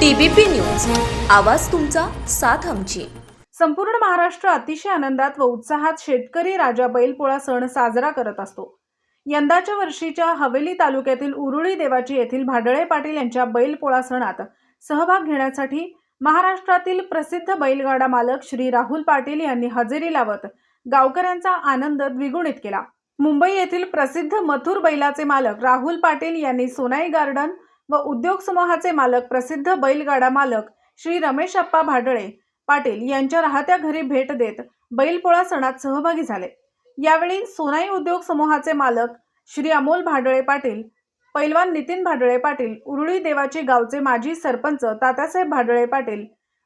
TBP news. आवाज तुमचा साथ आमची. संपूर्ण महाराष्ट्र अतिशय आनंदात व उत्साहात शेतकरी राजा बैलपोळा सण साजरा करत असतो. यंदाच्या वर्षीच्या हवेली तालुक्यातील उरुळी देवाची येथील भाडळे पाटील यांच्या बैलपोळा सणात सहभाग घेण्यासाठी महाराष्ट्रातील प्रसिद्ध बैलगाडा मालक श्री राहुल पाटील यांनी हजेरी लावत गावकऱ्यांचा आनंद द्विगुणित केला. मुंबई येथील प्रसिद्ध मथुर बैलाचे मालक राहुल पाटील यांनी सोनाई गार्डन व उद्योग समूहाचे मालक प्रसिद्ध बैलगाडा मालक श्री रमेश अप्पा भाडळे पाटील यांच्या राहत्या घरी भेट देत बैलपोळा सणात सहभागी झाले. यावेळी सोनाई उद्योग समूहाचे मालक श्री अमोल भाडळे पाटील पैलवान नितीन भाडळे पाटील उरुळी देवाचे गावचे माजी सरपंच तात्यासाहेब भाडळे पाटील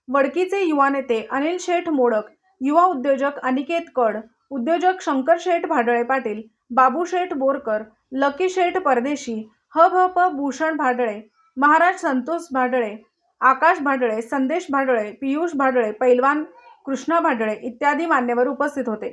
वडकीचे युवा नेते अनिल शेठ मोडक युवा उद्योजक अनिकेत कड उद्योजक शंकर शेठ भाडळे पाटील बाबू शेठ बोरकर लकी शेठ परदेशी ह भ प भूषण भाडळे महाराज संतोष भाडळे आकाश भाडळे संदेश भाडळे पियुष भाडळे पैलवान कृष्णा भाडळे इत्यादी मान्यवर उपस्थित होते.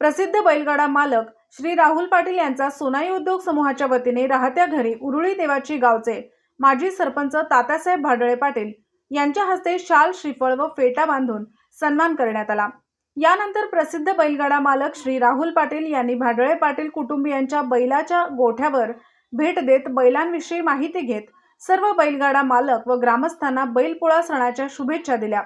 प्रसिद्ध बैलगाडा मालक श्री राहुल पाटील यांचा सोनाई उद्योग समूहाच्या वतीने राहत्या घरी उरुळी देवाची गावचे माजी सरपंच तात्यासाहेब भाडळे पाटील यांच्या हस्ते शाल श्रीफळ व फेटा बांधून सन्मान करण्यात आला. यानंतर प्रसिद्ध बैलगाडा मालक श्री राहुल पाटील यांनी भाडळे पाटील कुटुंबियांच्या बैलाच्या गोठ्यावर भेट देत बैलांविषयी माहिती घेत सर्व बैलगाडा मालक व ग्रामस्थांना बैलपोळा सणाच्या शुभेच्छा दिल्या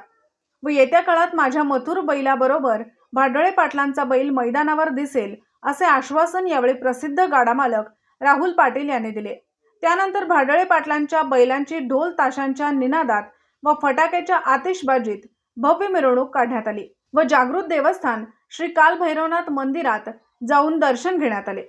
व येत्या काळात माझ्या मथुर बैलाबरोबर भाडळे पाटलांचा बैल मैदानावर दिसेल असे आश्वासन यावेळी प्रसिद्ध गाडा मालक राहुल पाटील यांनी दिले. त्यानंतर भाडळे पाटलांच्या बैलांची ढोल ताशांच्या निनादात व फटाक्याच्या आतिषबाजीत भव्य मिरवणूक काढण्यात आली व जागृत देवस्थान श्री काल भैरवनाथ मंदिरात जाऊन दर्शन घेण्यात आले.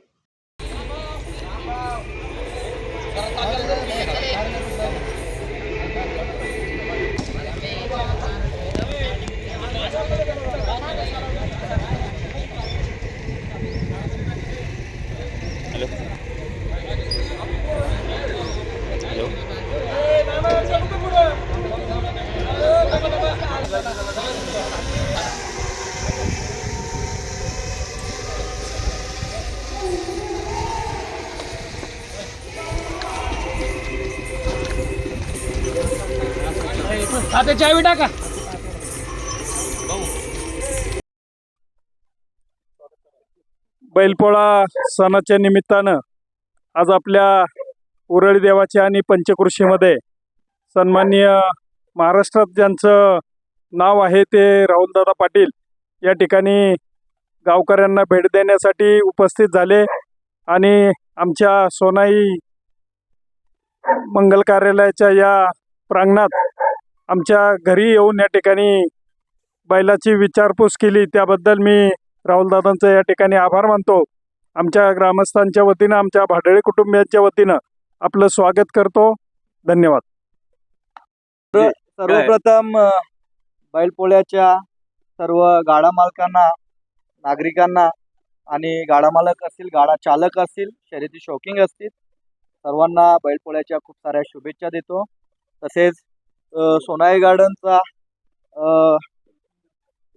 आता चावी टाका. बैलपोळा सणाच्या निमित्तानं आज आपल्या उरळी देवाच्या आणि पंचकृषीमध्ये सन्माननीय महाराष्ट्रात ज्यांचं नाव आहे ते राहुलदादा पाटील या ठिकाणी गावकऱ्यांना भेट देण्यासाठी उपस्थित झाले आणि आमच्या सोनाई मंगल कार्यालयाच्या या प्रांगणात आमच्या घरी येऊन या ठिकाणी बैलाची विचारपूस केली. त्याबद्दल मी राहुलदादांचं या ठिकाणी आभार मानतो. आमच्या ग्रामस्थांच्या वतीनं आमच्या भाडळे कुटुंबियांच्या वतीनं आपलं स्वागत करतो. धन्यवाद. सर्वप्रथम बैलपोळ्याच्या सर्व गाडा मालकांना नागरिकांना आणि गाडा मालक असतील गाडा चालक असतील शर्यती शौकिंग असतील सर्वांना बैलपोळ्याच्या खूप साऱ्या शुभेच्छा देतो. तसेच सोनाई गार्डनचा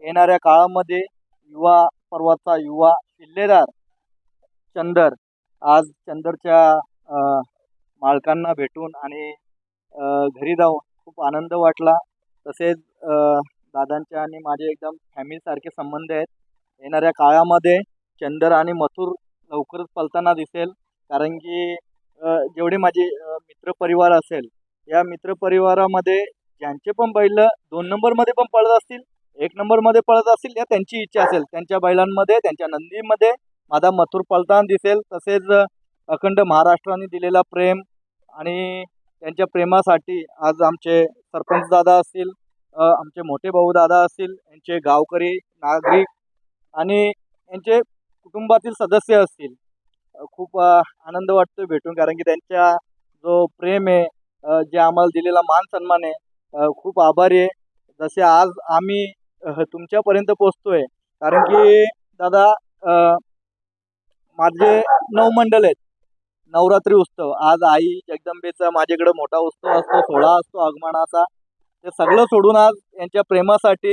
येणाऱ्या काळामध्ये युवा पर्वाचा युवा किल्लेदार चंदर आज चंदरच्या मालकांना भेटून आणि घरी जाऊन खूप आनंद वाटला. तसेच दादांच्या आणि माझे एकदम फॅमिलीसारखे संबंध आहेत. येणाऱ्या काळामध्ये चंदर आणि मथुर लवकरच पलताना दिसेल. कारण की जेवढे माझे मित्रपरिवार असेल या मित्रपरिवारामध्ये ज्यांचे पण बैल दोन नंबरमध्ये पण पळत असतील एक नंबरमध्ये पळत असतील या त्यांची इच्छा असेल. त्यांच्या बैलांमध्ये त्यांच्या नंदीमध्ये माझा मथुर पळताना दिसेल. तसेच अखंड महाराष्ट्राने दिलेला प्रेम आणि त्यांच्या प्रेमासाठी आज आमचे सरपंच दादा असतील आमचे मोठे भाऊ दादा असतील यांचे गावकरी नागरिक आणि यांचे कुटुंबातील सदस्य असतील. खूप आनंद वाटतो भेटून कारण की त्यांच्या जो प्रेम आहे जे आम्हाला दिलेला मान सन्मान आहे खूप आभारी आहे. जसे आज आम्ही तुमच्यापर्यंत पोचतोय कारण की दादा माझे नऊ मंडळ आहेत. नवरात्री उत्सव. आज आई जगदंबेचा माझ्याकडे मोठा उत्सव असतो सोहळा असतो आगमनाचा. ते सगळं सोडून आज यांच्या प्रेमासाठी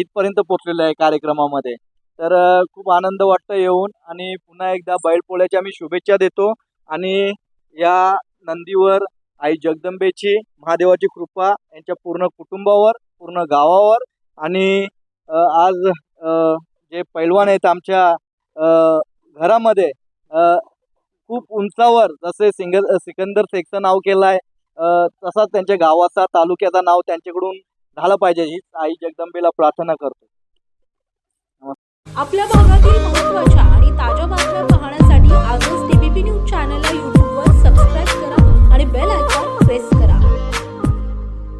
इथपर्यंत पोचलेलं आहे कार्यक्रमामध्ये. तर खूप आनंद वाटतं येऊन आणि पुन्हा एकदा बैलपोळ्याच्या मी शुभेच्छा देतो आणि या नंदीवर आई जगदंबेची महादेवाची कृपा यांच्या पूर्ण कुटुंबावर पूर्ण गावावर आणि आज जे पैलवान आहेत आमच्या घरामध्ये खूप उंचावर जसे सिंग सिकंदर शेखचं नाव केलं आहे तसाच त्यांच्या गावाचा तालुक्याचं नाव त्यांच्याकडून झालं पाहिजे हीच आई जगदंबेला प्रार्थना करतो. आपल्या भागातील